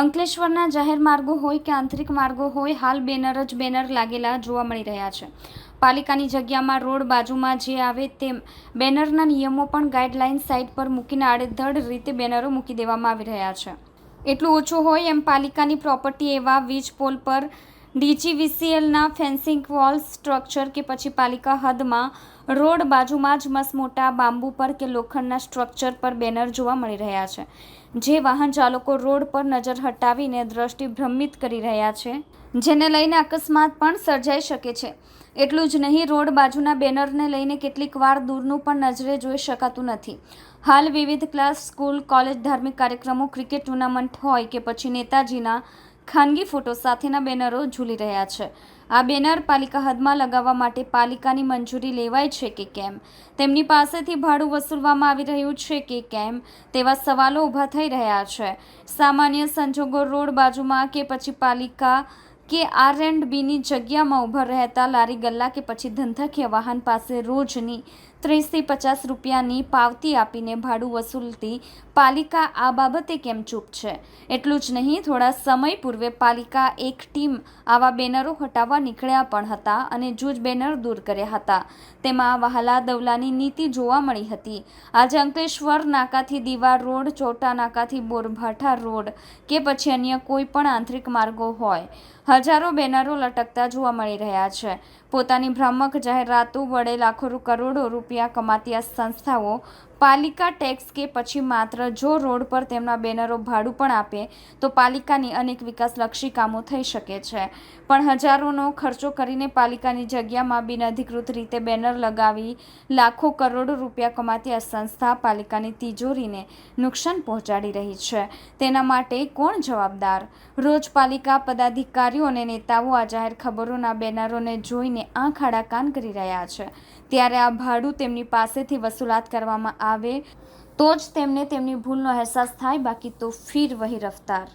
અંકલેશ્વરના જાહેર માર્ગો હોય કે આંતરિક માર્ગો હોય, હાલ બેનર જ બેનર લાગેલા જોવા મળી રહ્યા છે. પાલિકાની જગ્યામાં રોડ બાજુમાં જે આવે તેમ બેનરના નિયમો પણ ગાઈડલાઇન સાઇટ પર મૂકીને આડેધડ રીતે બેનરો મૂકી દેવામાં આવી રહ્યા છે. એટલું ઓછું હોય એમ પાલિકાની પ્રોપર્ટી એવા વીજ પોલ પર ડીજીવીસીએલના ફેન્સિંગ વોલ સ્ટ્રક્ચર કે પછી પાલિકા હદમાં રોડ બાજુમાં જ મસમોટા બાંબુ પર કે લોખંડના સ્ટ્રક્ચર પર બેનર જોવા મળી રહ્યા છે, જે વાહન ચાલકો રોડ પર નજર હટાવીને દ્રષ્ટિ ભ્રમિત કરી રહ્યા છે, જેને લઈને અકસ્માત પણ સર્જાઈ શકે છે. એટલું જ નહીં, રોડ બાજુના બેનરને લઈને કેટલીક વાર દૂરનું પણ નજરે જોઈ શકાતું નથી. હાલ વિવિધ ક્લાસ, સ્કૂલ, કોલેજ ધાર્મિક કાર્યક્રમો, ક્રિકેટ ટુર્નામેન્ટ હોય કે પછી નેતાજીના ખાનગી ફોટો સાથેના બેનરો ઝૂલી રહ્યા છે. આ બેનર પાલિકા હદમાં લગાવવા માટે પાલિકાની મંજૂરી લેવાય છે કે કેમ? તેમની પાસેથી ભાડું વસૂલવામાં આવી રહ્યું છે કે કેમ? તેવા સવાલો ઊભા થઈ રહ્યા છે. સામાન્ય સંજોગો રોડ બાજુમાં કે પછી પાલિકા કે આર એન્ડ બીની જગ્યામાં ઊભા રહેતા લારી ગલ્લા કે પછી ધંધાકીય વાહન પાસે રોજની ત્રીસથી પચાસ રૂપિયાની પાવતી આપીને ભાડું વસૂલતી પાલિકા આ બાબતે કેમ ચૂપ છે? એટલું જ નહીં, થોડા સમય પૂર્વે પાલિકા એક ટીમ આવા બેનરો હટાવવા નીકળ્યા પણ હતા અને જૂજ બેનર દૂર કર્યા હતા. તેમાં વહાલા દવલાની નીતિ જોવા મળી હતી. આજે અંકલેશ્વર નાકાથી દીવા રોડ, ચોટા નાકાથી બોરભાઠા રોડ કે પછી અન્ય કોઈ પણ આંતરિક માર્ગો હોય. હજારો બેનરો લટકતા જોવા મળી રહ્યા છે. પોતાની ભ્રામક જાહેરાતો વડે લાખો કરોડો રૂપિયા કમાતી આ સંસ્થાઓ પાલિકા ટેક્સ કે પછી માત્ર જો રોડ પર તેમના બેનરો ભાડું પણ આપે, તો પાલિકાની અનેક વિકાસલક્ષી કામો થઈ શકે છે. પણ હજારોનો ખર્ચો કરીને પાલિકાની જગ્યામાં બિનઅધિકૃત રીતે બેનર લગાવી લાખો કરોડો રૂપિયા કમાતી આ સંસ્થા પાલિકાની તિજોરીને નુકસાન પહોંચાડી રહી છે. તેના માટે કોણ જવાબદાર? રોજ પાલિકા પદાધિકારીઓ અને નેતાઓ આ જાહેર ખબરોના બેનરોને જોઈને આંખ આડા કાન કરી રહ્યા છે. ત્યારે આ ભાડું તેમની પાસેથી વસૂલાત કરવામાં આવે તો જ તેમને તેમની ભૂલનો અહેસાસ થાય, બાકી તો ફીર વહી રફતાર.